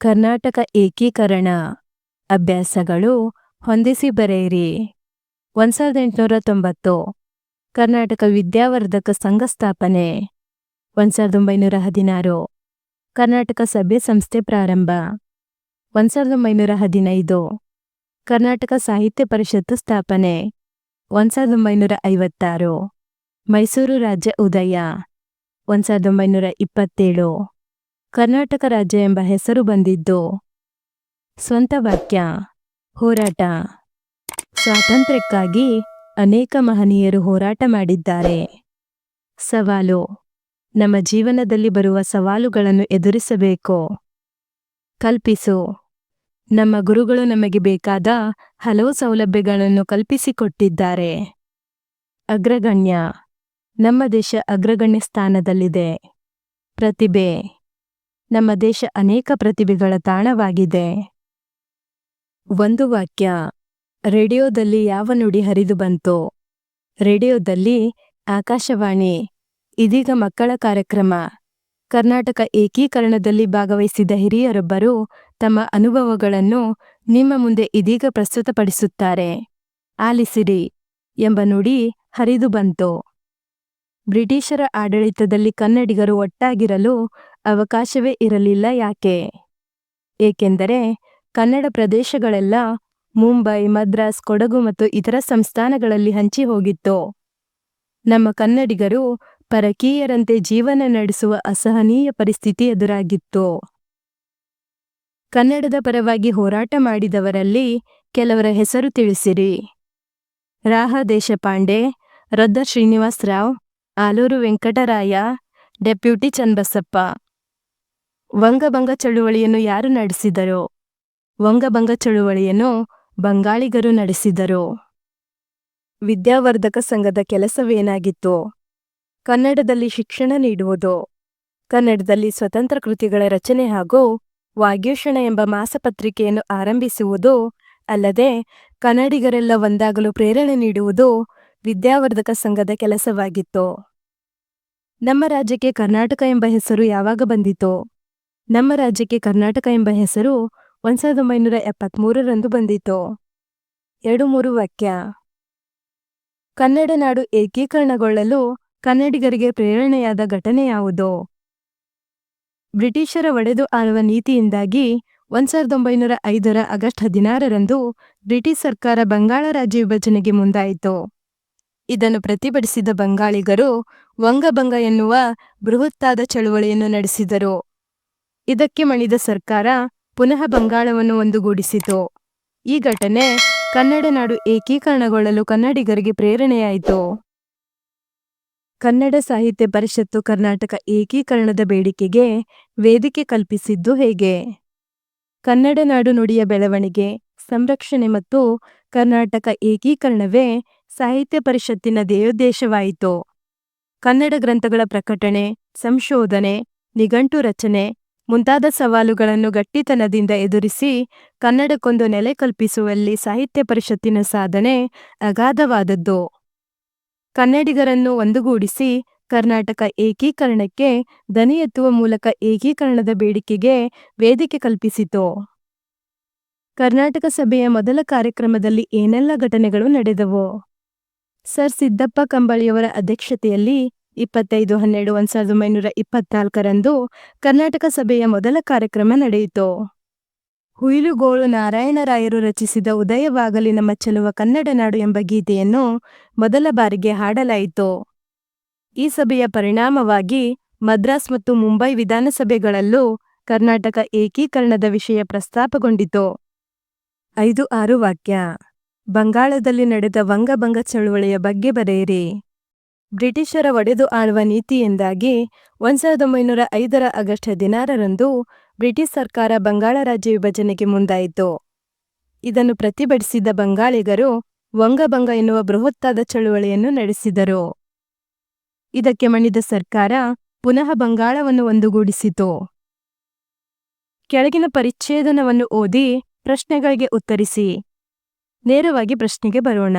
ಕರ್ನಾಟಕ ಏಕೀಕರಣ ಅಭ್ಯಾಸಗಳು ಹೊಂದಿಸಿ ಬರೆಯಿರಿ. ಒಂದು ಸಾವಿರದ ಎಂಟುನೂರ ತೊಂಬತ್ತು. ಕರ್ನಾಟಕ ವಿದ್ಯಾವರ್ಧಕ ಸಂಘ ಸ್ಥಾಪನೆ. ಒಂದು ಸಾವಿರದ ಒಂಬೈನೂರ ಹದಿನಾರು. ಕರ್ನಾಟಕ ಸಭೆ ಸಂಸ್ಥೆ ಪ್ರಾರಂಭ. ಒಂದು ಸಾವಿರದ ಒಂಬೈನೂರ ಹದಿನೈದು. ಕರ್ನಾಟಕ ಸಾಹಿತ್ಯ ಪರಿಷತ್ತು ಸ್ಥಾಪನೆ. ಒಂದು ಸಾವಿರದ ಒಂಬೈನೂರ ಐವತ್ತಾರು. ಮೈಸೂರು ರಾಜ್ಯ ಉದಯ. ಒಂದು ಸಾವಿರದ ಒಂಬೈನೂರ ಇಪ್ಪತ್ತೇಳು. ಕರ್ನಾಟಕ ರಾಜ್ಯ ಎಂಬ ಹೆಸರು ಬಂದಿದ್ದು. ಸ್ವಂತ ವಾಕ್ಯ, ಹೋರಾಟ. ಸ್ವಾತಂತ್ರ್ಯಕ್ಕಾಗಿ ಅನೇಕ ಮಹನೀಯರು ಹೋರಾಟ ಮಾಡಿದ್ದಾರೆ. ಸವಾಲು, ನಮ್ಮ ಜೀವನದಲ್ಲಿ ಬರುವ ಸವಾಲುಗಳನ್ನು ಎದುರಿಸಬೇಕು. ಕಲ್ಪಿಸು, ನಮ್ಮ ಗುರುಗಳು ನಮಗೆ ಬೇಕಾದ ಹಲವು ಸೌಲಭ್ಯಗಳನ್ನು ಕಲ್ಪಿಸಿಕೊಟ್ಟಿದ್ದಾರೆ. ಅಗ್ರಗಣ್ಯ, ನಮ್ಮ ದೇಶ ಅಗ್ರಗಣ್ಯ ಸ್ಥಾನದಲ್ಲಿದೆ. ಪ್ರತಿಭೆ. ನಮ್ಮ ದೇಶ ಅನೇಕ ಪ್ರತಿಭೆಗಳ ತಾಣವಾಗಿದೆ. ಒಂದು ವಾಕ್ಯ, ರೇಡಿಯೋದಲ್ಲಿ ಯಾವ ನುಡಿ ಹರಿದು ಬಂತು? ರೇಡಿಯೋದಲ್ಲಿ ಆಕಾಶವಾಣಿ, ಇದೀಗ ಮಕ್ಕಳ ಕಾರ್ಯಕ್ರಮ. ಕರ್ನಾಟಕ ಏಕೀಕರಣದಲ್ಲಿ ಭಾಗವಹಿಸಿದ ಹಿರಿಯರೊಬ್ಬರು ತಮ್ಮ ಅನುಭವಗಳನ್ನು ನಿಮ್ಮ ಮುಂದೆ ಇದೀಗ ಪ್ರಸ್ತುತಪಡಿಸುತ್ತಾರೆ. ಆಲಿಸಿರಿ, ಎಂಬ ನುಡಿ ಹರಿದು ಬಂತು? ಬ್ರಿಟಿಷರ ಆಡಳಿತದಲ್ಲಿ ಕನ್ನಡಿಗರು ಒಟ್ಟಾಗಿರಲು ಅವಕಾಶವೇ ಇರಲಿಲ್ಲ ಯಾಕೆ? ಏಕೆಂದರೆ ಕನ್ನಡ ಪ್ರದೇಶಗಳೆಲ್ಲ ಮುಂಬೈ, ಮದ್ರಾಸ್, ಕೊಡಗು ಮತ್ತು ಇತರ ಸಂಸ್ಥಾನಗಳಲ್ಲಿ ಹಂಚಿ ಹೋಗಿತ್ತು. ನಮ್ಮ ಕನ್ನಡಿಗರು ಪರಕೀಯರಂತೆ ಜೀವನ ನಡೆಸುವ ಅಸಹನೀಯ ಪರಿಸ್ಥಿತಿ ಎದುರಾಗಿತ್ತು. ಕನ್ನಡದ ಪರವಾಗಿ ಹೋರಾಟ ಮಾಡಿದವರಲ್ಲಿ ಕೆಲವರ ಹೆಸರು ತಿಳಿಸಿರಿ. ರಾಹ ದೇಶಪಾಂಡೆ, ರೊದ್ದ ಶ್ರೀನಿವಾಸರಾವ್ ಆಲೂರು ವೆಂಕಟರಾಯ, ಡೆಪ್ಯೂಟಿ ಚನ್ನಬಸಪ್ಪ. ವಂಗಭಂಗ ಚಳುವಳಿಯನ್ನು ಯಾರು ನಡೆಸಿದರು? ವಂಗಭಂಗ ಚಳುವಳಿಯನ್ನು ಬಂಗಾಳಿಗರು ನಡೆಸಿದರು. ವಿದ್ಯಾವರ್ಧಕ ಸಂಘದ ಕೆಲಸವೇನಾಗಿತ್ತು? ಕನ್ನಡದಲ್ಲಿ ಶಿಕ್ಷಣ ನೀಡುವುದು? ಕನ್ನಡದಲ್ಲಿ ಸ್ವತಂತ್ರ ಕೃತಿಗಳ ರಚನೆ ಹಾಗೂ ವಾಗ್ಯೂಷಣ ಎಂಬ ಮಾಸಪತ್ರಿಕೆಯನ್ನು ಆರಂಭಿಸುವುದು ಅಲ್ಲದೆ ಕನ್ನಡಿಗರೆಲ್ಲ ಒಂದಾಗಲು ಪ್ರೇರಣೆ ನೀಡುವುದು ವಿದ್ಯಾವರ್ಧಕ ಸಂಘದ ಕೆಲಸವಾಗಿತ್ತು. ನಮ್ಮ ರಾಜ್ಯಕ್ಕೆ ಕರ್ನಾಟಕ ಎಂಬ ಹೆಸರು ಯಾವಾಗ ಬಂದಿತು? ನಮ್ಮ ರಾಜ್ಯಕ್ಕೆ ಕರ್ನಾಟಕ ಎಂಬ ಹೆಸರು ಒಂದು ಸಾವಿರದ ಒಂಬೈನೂರ ಎಪ್ಪತ್ಮೂರರಂದು ಬಂದಿತು? ಎರಡು ಮೂರು ವಾಕ್ಯ. ಕನ್ನಡ ನಾಡು ಏಕೀಕರಣಗೊಳ್ಳಲು ಕನ್ನಡಿಗರಿಗೆ ಪ್ರೇರಣೆಯಾದ ಘಟನೆ ಯಾವುದು? ಬ್ರಿಟಿಷರ ಒಡೆದು ಆಳುವ ನೀತಿಯಿಂದಾಗಿ ಒಂದು ಸಾವಿರದ ಒಂಬೈನೂರ ಐದರ ಆಗಸ್ಟ್ ಹದಿನಾರರಂದು ಬ್ರಿಟಿಷ್ ಸರ್ಕಾರ ಬಂಗಾಳ ರಾಜ್ಯ ವಿಭಜನೆಗೆ ಮುಂದಾಯಿತು. ಇದನ್ನು ಪ್ರತಿಭಟಿಸಿದ ಬಂಗಾಳಿಗರು ವಂಗಭಂಗ ಎನ್ನುವ ಬೃಹತ್ತಾದ ಚಳುವಳಿಯನ್ನು ನಡೆಸಿದರು. ಇದಕ್ಕೆ ಮಣಿದ ಸರ್ಕಾರ ಪುನಃ ಬಂಗಾಳವನ್ನು ಒಂದುಗೂಡಿಸಿತು. ಈ ಘಟನೆ ಕನ್ನಡ ನಾಡು ಏಕೀಕರಣಗೊಳ್ಳಲು ಕನ್ನಡಿಗರಿಗೆ ಪ್ರೇರಣೆಯಾಯಿತು. ಕನ್ನಡ ಸಾಹಿತ್ಯ ಪರಿಷತ್ತು ಕರ್ನಾಟಕ ಏಕೀಕರಣದ ಬೇಡಿಕೆಗೆ ವೇದಿಕೆ ಕಲ್ಪಿಸಿದ್ದು ಹೇಗೆ? ಕನ್ನಡ ನಾಡು ನುಡಿಯ ಬೆಳವಣಿಗೆ, ಸಂರಕ್ಷಣೆ ಮತ್ತು ಕರ್ನಾಟಕ ಏಕೀಕರಣವೇ ಸಾಹಿತ್ಯ ಪರಿಷತ್ತಿನ ಧ್ಯೇಯೋದ್ದೇಶವಾಯಿತು ಕನ್ನಡ ಗ್ರಂಥಗಳ ಪ್ರಕಟಣೆ, ಸಂಶೋಧನೆ, ನಿಘಂಟು ರಚನೆ ಮುಂತಾದ ಸವಾಲುಗಳನ್ನು ಗಟ್ಟಿತನದಿಂದ ಎದುರಿಸಿ ಕನ್ನಡಕ್ಕೊಂದು ನೆಲೆ ಕಲ್ಪಿಸುವಲ್ಲಿ ಸಾಹಿತ್ಯ ಪರಿಷತ್ತಿನ ಸಾಧನೆ ಅಗಾಧವಾದದ್ದು. ಕನ್ನಡಿಗರನ್ನು ಒಂದುಗೂಡಿಸಿ ಕರ್ನಾಟಕ ಏಕೀಕರಣಕ್ಕೆ ದನಿ ಎತ್ತುವ ಮೂಲಕ ಏಕೀಕರಣದ ಬೇಡಿಕೆಗೆ ವೇದಿಕೆ ಕಲ್ಪಿಸಿತು. ಕರ್ನಾಟಕ ಸಭೆಯ ಮೊದಲ ಕಾರ್ಯಕ್ರಮದಲ್ಲಿ ಏನೆಲ್ಲ ಘಟನೆಗಳು ನಡೆದವು? ಸರ್ ಸಿದ್ದಪ್ಪ ಕಂಬಳಿಯವರ ಅಧ್ಯಕ್ಷತೆಯಲ್ಲಿ ಇಪ್ಪತ್ತೈದು ಹನ್ನೆರಡು ಒಂದು ಸಾವಿರದ ಒಂಬೈನೂರ ಇಪ್ಪತ್ನಾಲ್ಕರಂದು ಕರ್ನಾಟಕ ಸಭೆಯ ಮೊದಲ ಕಾರ್ಯಕ್ರಮ ನಡೆಯಿತು. ಹುಯಿಲುಗೋಳು ನಾರಾಯಣರಾಯರು ರಚಿಸಿದ ಉದಯವಾಗಲಿ ನಮ್ಮ ಚೆಲುವ ಕನ್ನಡ ನಾಡು ಎಂಬ ಗೀತೆಯನ್ನು ಮೊದಲ ಬಾರಿಗೆ ಹಾಡಲಾಯಿತು. ಈ ಸಭೆಯ ಪರಿಣಾಮವಾಗಿ ಮದ್ರಾಸ್ ಮತ್ತು ಮುಂಬೈ ವಿಧಾನಸಭೆಗಳಲ್ಲೂ ಕರ್ನಾಟಕ ಏಕೀಕರಣದ ವಿಷಯ ಪ್ರಸ್ತಾಪಗೊಂಡಿತು. ಐದು ಆರು ವಾಕ್ಯ. ಬಂಗಾಳದಲ್ಲಿ ನಡೆದ ವಂಗಭಂಗ ಚಳುವಳಿಯ ಬಗ್ಗೆ ಬರೆಯಿರಿ. ಬ್ರಿಟಿಷರ ಒಡೆದು ಆಳುವ ನೀತಿಯಿಂದಾಗಿ ಒಂದು ಸಾವಿರದ ಒಂಬೈನೂರ ಐದರ ಆಗಸ್ಟ್ ಹದಿನಾರರಂದು ಬ್ರಿಟಿಷ್ ಸರ್ಕಾರ ಬಂಗಾಳ ರಾಜ್ಯ ವಿಭಜನೆಗೆ ಮುಂದಾಯಿತು. ಇದನ್ನು ಪ್ರತಿಭಟಿಸಿದ ಬಂಗಾಳಿಗರು ವಂಗಭಂಗ ಎನ್ನುವ ಬೃಹತ್ತಾದ ಚಳುವಳಿಯನ್ನು ನಡೆಸಿದರು. ಇದಕ್ಕೆ ಮಣಿದ ಸರ್ಕಾರ ಪುನಃ ಬಂಗಾಳವನ್ನು ಒಂದುಗೂಡಿಸಿತು. ಕೆಳಗಿನ ಪರಿಚ್ಛೇದನವನ್ನು ಓದಿ ಪ್ರಶ್ನೆಗಳಿಗೆ ಉತ್ತರಿಸಿ. ನೇರವಾಗಿ ಪ್ರಶ್ನೆಗೆ ಬರೋಣ.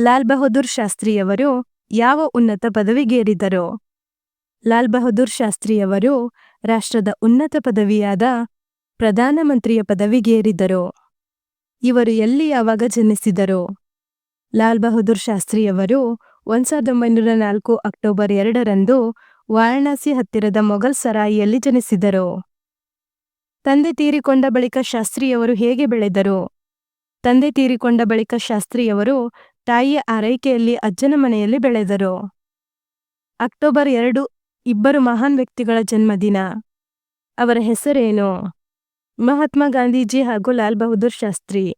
ಲಾಲ್ ಬಹದ್ದೂರ್ ಶಾಸ್ತ್ರಿಯವರು ಯಾವ ಉನ್ನತ ಪದವಿಗೇರಿದರು? ಲಾಲ್ ಬಹದ್ದೂರ್ ಶಾಸ್ತ್ರಿಯವರು ರಾಷ್ಟ್ರದ ಉನ್ನತ ಪದವಿಯಾದ ಪ್ರಧಾನಮಂತ್ರಿಯ ಪದವಿಗೇರಿದರು. ಇವರು ಎಲ್ಲಿ ಯಾವಾಗ ಜನಿಸಿದರು? ಲಾಲ್ ಬಹದ್ದೂರ್ ಶಾಸ್ತ್ರಿಯವರು ಒಂದು ಸಾವಿರದ ಒಂಬೈನೂರ ನಾಲ್ಕು ಅಕ್ಟೋಬರ್ ಎರಡರಂದು ವಾರಣಾಸಿ ಹತ್ತಿರದ ಮೊಘಲ್ ಸರಾಯಿಯಲ್ಲಿ ಜನಿಸಿದರು. ತಂದೆ ತೀರಿಕೊಂಡ ಬಳಿಕ ಶಾಸ್ತ್ರಿಯವರು ಹೇಗೆ ಬೆಳೆದರು? ತಂದೆ ತೀರಿಕೊಂಡ ಬಳಿಕ ಶಾಸ್ತ್ರಿಯವರು ತಾಯಿಯ ಆರೈಕೆಯಲ್ಲಿ ಅಜ್ಜನ ಮನೆಯಲ್ಲಿ ಬೆಳೆದರು. ಅಕ್ಟೋಬರ್ ಎರಡು, ಇಬ್ಬರು ಮಹಾನ್ ವ್ಯಕ್ತಿಗಳ ಜನ್ಮದಿನ. ಅವರ ಹೆಸರೇನು? ಮಹಾತ್ಮ ಗಾಂಧೀಜಿ ಹಾಗೂ ಲಾಲ್ ಬಹದ್ದೂರ್ ಶಾಸ್ತ್ರಿ.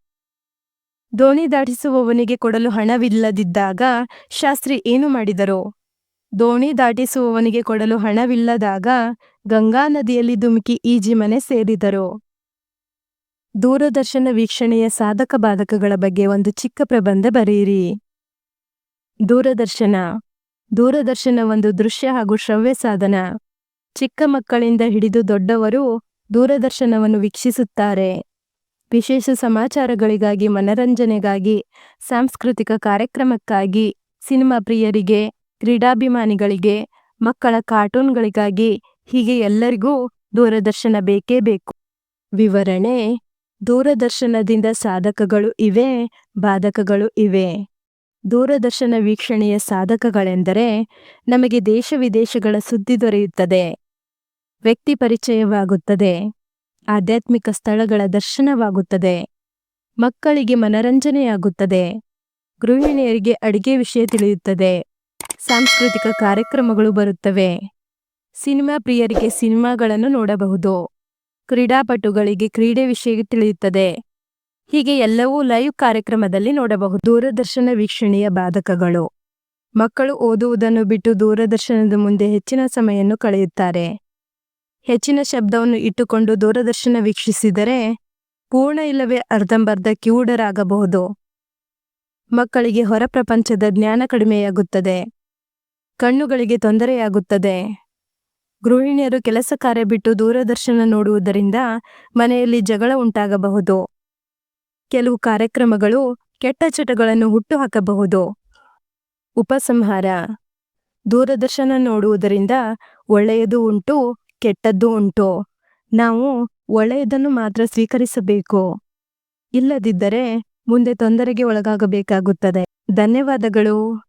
ದೋಣಿ ದಾಟಿಸುವವನಿಗೆ ಕೊಡಲು ಹಣವಿಲ್ಲದಿದ್ದಾಗ ಶಾಸ್ತ್ರಿ ಏನು ಮಾಡಿದರು? ದೋಣಿ ದಾಟಿಸುವವನಿಗೆ ಕೊಡಲು ಹಣವಿಲ್ಲದಾಗ ಗಂಗಾ ನದಿಯಲ್ಲಿ ಧುಮುಕಿ ಈಜಿ ಮನೆ ಸೇರಿದರು. ದೂರದರ್ಶನ ವೀಕ್ಷಣೆಯ ಸಾಧಕ ಬಾಧಕಗಳ ಬಗ್ಗೆ ಒಂದು ಚಿಕ್ಕ ಪ್ರಬಂಧ ಬರೆಯಿರಿ. ದೂರದರ್ಶನ. ದೂರದರ್ಶನ ಒಂದು ದೃಶ್ಯ ಹಾಗೂ ಶ್ರವ್ಯ ಸಾಧನ. ಚಿಕ್ಕ ಮಕ್ಕಳಿಂದ ಹಿಡಿದು ದೊಡ್ಡವರು ದೂರದರ್ಶನವನ್ನು ವೀಕ್ಷಿಸುತ್ತಾರೆ. ವಿಶೇಷ ಸಮಾಚಾರಗಳಿಗಾಗಿ, ಮನರಂಜನೆಗಾಗಿ, ಸಾಂಸ್ಕೃತಿಕ ಕಾರ್ಯಕ್ರಮಕ್ಕಾಗಿ, ಸಿನಿಮಾ ಪ್ರಿಯರಿಗೆ, ಕ್ರೀಡಾಭಿಮಾನಿಗಳಿಗೆ, ಮಕ್ಕಳ ಕಾರ್ಟೂನ್ಗಳಿಗಾಗಿ ಹೀಗೆ ಎಲ್ಲರಿಗೂ ದೂರದರ್ಶನ ಬೇಕೇ ಬೇಕು. ವಿವರಣೆ. ದೂರದರ್ಶನದಿಂದ ಸಾಧಕಗಳು ಇವೆ, ಬಾಧಕಗಳು ಇವೆ. ದೂರದರ್ಶನ ವೀಕ್ಷಣೆಯ ಸಾಧಕಗಳೆಂದರೆ ನಮಗೆ ದೇಶ ವಿದೇಶಗಳ ಸುದ್ದಿ ದೊರೆಯುತ್ತದೆ. ವ್ಯಕ್ತಿ ಪರಿಚಯವಾಗುತ್ತದೆ. ಆಧ್ಯಾತ್ಮಿಕ ಸ್ಥಳಗಳ ದರ್ಶನವಾಗುತ್ತದೆ. ಮಕ್ಕಳಿಗೆ ಮನರಂಜನೆಯಾಗುತ್ತದೆ. ಗೃಹಿಣಿಯರಿಗೆ ಅಡಿಗೆ ವಿಷಯ ತಿಳಿಯುತ್ತದೆ. ಸಾಂಸ್ಕೃತಿಕ ಕಾರ್ಯಕ್ರಮಗಳು ಬರುತ್ತವೆ. ಸಿನಿಮಾ ಪ್ರಿಯರಿಗೆ ಸಿನಿಮಾಗಳನ್ನು ನೋಡಬಹುದು. ಕ್ರೀಡಾಪಟುಗಳಿಗೆ ಕ್ರೀಡೆ ವಿಷಯ ತಿಳಿಯುತ್ತದೆ. ಹೀಗೆ ಎಲ್ಲವೂ ಲೈವ್ ಕಾರ್ಯಕ್ರಮದಲ್ಲಿ ನೋಡಬಹುದು. ದೂರದರ್ಶನ ವೀಕ್ಷಣೆಯ ಬಾಧಕಗಳು. ಮಕ್ಕಳು ಓದುವುದನ್ನು ಬಿಟ್ಟು ದೂರದರ್ಶನದ ಮುಂದೆ ಹೆಚ್ಚಿನ ಸಮಯವನ್ನು ಕಳೆಯುತ್ತಾರೆ. ಹೆಚ್ಚಿನ ಶಬ್ದವನ್ನು ಇಟ್ಟುಕೊಂಡು ದೂರದರ್ಶನ ವೀಕ್ಷಿಸಿದರೆ ಪೂರ್ಣ ಇಲ್ಲವೇ ಅರ್ಧಂಬರ್ಧ ಕಿವುಡರಾಗಬಹುದು ಮಕ್ಕಳಿಗೆ ಹೊರ ಪ್ರಪಂಚದ ಜ್ಞಾನ ಕಡಿಮೆಯಾಗುತ್ತದೆ. ಕಣ್ಣುಗಳಿಗೆ ತೊಂದರೆಯಾಗುತ್ತದೆ. ಗೃಹಿಣಿಯರು ಕೆಲಸ ಕಾರ್ಯ ಬಿಟ್ಟು ದೂರದರ್ಶನ ನೋಡುವುದರಿಂದ ಮನೆಯಲ್ಲಿ ಜಗಳ ಉಂಟಾಗಬಹುದು. ಕೆಲವು ಕಾರ್ಯಕ್ರಮಗಳು ಕೆಟ್ಟ ಚಟಗಳನ್ನು ಹುಟ್ಟುಹಾಕಬಹುದು. ಉಪಸಂಹಾರ. ದೂರದರ್ಶನ ನೋಡುವುದರಿಂದ ಒಳ್ಳೆಯದು ಉಂಟು, ಕೆಟ್ಟದ್ದು ಉಂಟು. ನಾವು ಒಳ್ಳೆಯದನ್ನು ಮಾತ್ರ ಸ್ವೀಕರಿಸಬೇಕು. ಇಲ್ಲದಿದ್ದರೆ ಮುಂದೆ ತೊಂದರೆಗೆ ಒಳಗಾಗಬೇಕಾಗುತ್ತದೆ. ಧನ್ಯವಾದಗಳು.